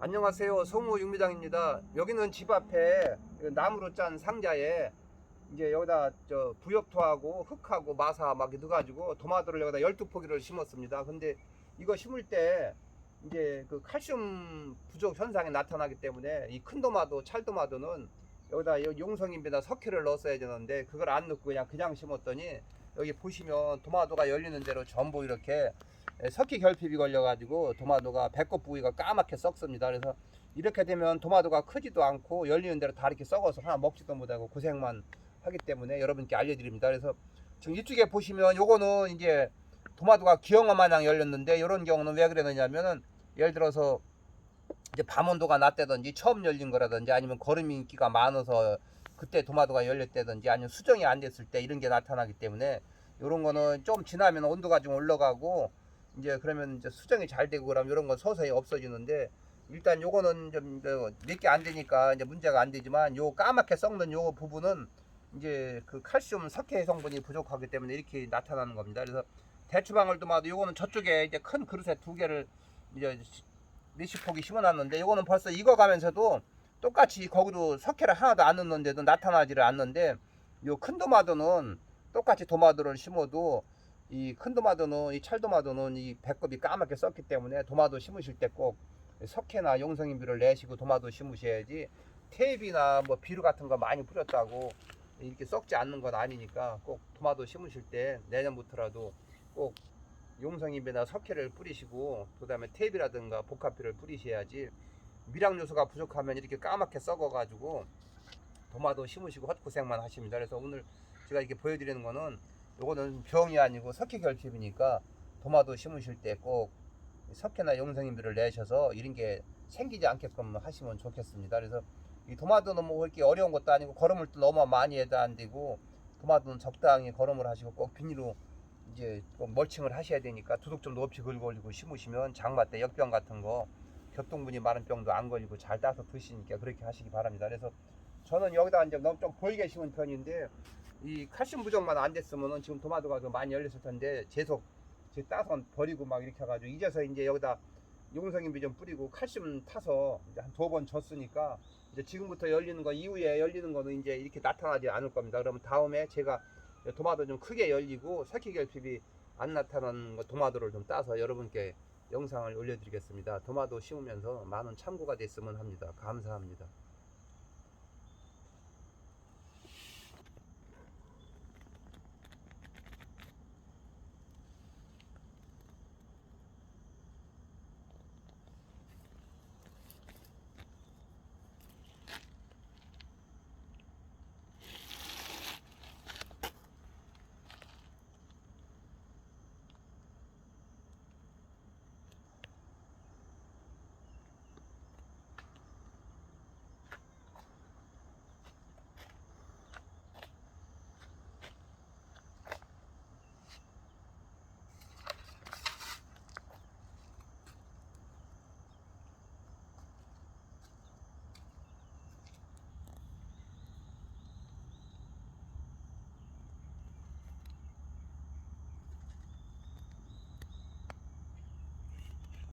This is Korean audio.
안녕하세요. 성우 육미장입니다. 여기는 집 앞에 나무로 짠 상자에 이제 여기다 저 부엽토하고 흙하고 마사 막 넣어가지고 도마토를 여기다 12포기를 심었습니다. 근데 이거 심을 때 이제 그 칼슘 부족 현상이 나타나기 때문에 이 큰 도마도 찰도마도는 여기다 용성인비나 석회를 넣었어야 되는데 그걸 안 넣고 그냥 그냥 심었더니 여기 보시면 도마도가 열리는 대로 전부 이렇게 석기 결핍이 걸려가지고 도마도가 배꼽 부위가 까맣게 썩습니다. 그래서 이렇게 되면 도마도가 크지도 않고 열리는 대로 다 이렇게 썩어서 하나 먹지도 못하고 고생만 하기 때문에 여러분께 알려드립니다. 그래서 지금 이쪽에 보시면 요거는 이제 도마도가 기형어 마냥 열렸는데 이런 경우는 왜 그러느냐면은 예를 들어서 이제 밤온도가 낮다든지 처음 열린 거라든지 아니면 거름 인기가 많아서 그때 도마도가 열렸다든지 아니면 수정이 안 됐을 때 이런 게 나타나기 때문에 이런 거는 좀 지나면 온도가 좀 올라가고 이제 그러면 이제 수정이 잘 되고 그러면 이런 건 서서히 없어지는데 일단 요거는 좀 몇 개 안 되니까 이제 문제가 안 되지만 요 까맣게 썩는 요 부분은 이제 그 칼슘 석회 성분이 부족하기 때문에 이렇게 나타나는 겁니다. 그래서 대추방울도 마도 요거는 저쪽에 이제 큰 그릇에 두 개를 이제 몇십 폭이 심어놨는데 요거는 벌써 익어가면서도 똑같이 거기도 석회를 하나도 안 넣는데도 나타나지를 않는데 요 큰 도마도는 똑같이 도마도를 심어도 이 큰 도마도는 이 찰도마도는 이 배꼽이 까맣게 썩기 때문에 도마도 심으실 때 꼭 석회나 용성인비를 내시고 도마도 심으셔야지 테이프나 뭐 비료 같은 거 많이 뿌렸다고 이렇게 썩지 않는 건 아니니까 꼭 도마도 심으실 때 내년부터라도 꼭 용성인비나 석회를 뿌리시고 그다음에 테이프라든가 복합비를 뿌리셔야지 미량 요소가 부족하면 이렇게 까맣게 썩어가지고 도마도 심으시고 헛고생만 하십니다. 그래서 오늘 제가 이렇게 보여드리는 거는 요거는 병이 아니고 석회 결핍이니까 도마도 심으실 때 꼭 석회나 용성인비를 내셔서 이런 게 생기지 않게끔 하시면 좋겠습니다. 그래서 이 도마도는 뭐 이렇게 어려운 것도 아니고 걸음을 또 너무 많이 해도 안 되고 도마도는 적당히 걸음을 하시고 꼭 비닐로 이제 꼭 멀칭을 하셔야 되니까 두둑 좀 높이 긁어올리고 심으시면 장마 때 역병 같은 거 겹동분이 많은 병도 안 걸리고 잘 따서 드시니까 그렇게 하시기 바랍니다. 그래서 저는 여기다 이제 너무 좀 보이게 심은 편인데 이 칼슘 부족만 안 됐으면은 지금 도마도가 더 많이 열렸을 텐데 계속 제 따서 버리고 막 이렇게 해가지고 이제서 이제 여기다 용성인비 좀 뿌리고 칼슘 타서 한 두 번 줬으니까 이제 지금부터 열리는 거 이후에 열리는 거는 이제 이렇게 나타나지 않을 겁니다. 그러면 다음에 제가 도마도 좀 크게 열리고 색희 결핍이 안 나타나는 거 도마도를 좀 따서 여러분께 영상을 올려드리겠습니다. 도마도 심으면서 많은 참고가 됐으면 합니다. 감사합니다.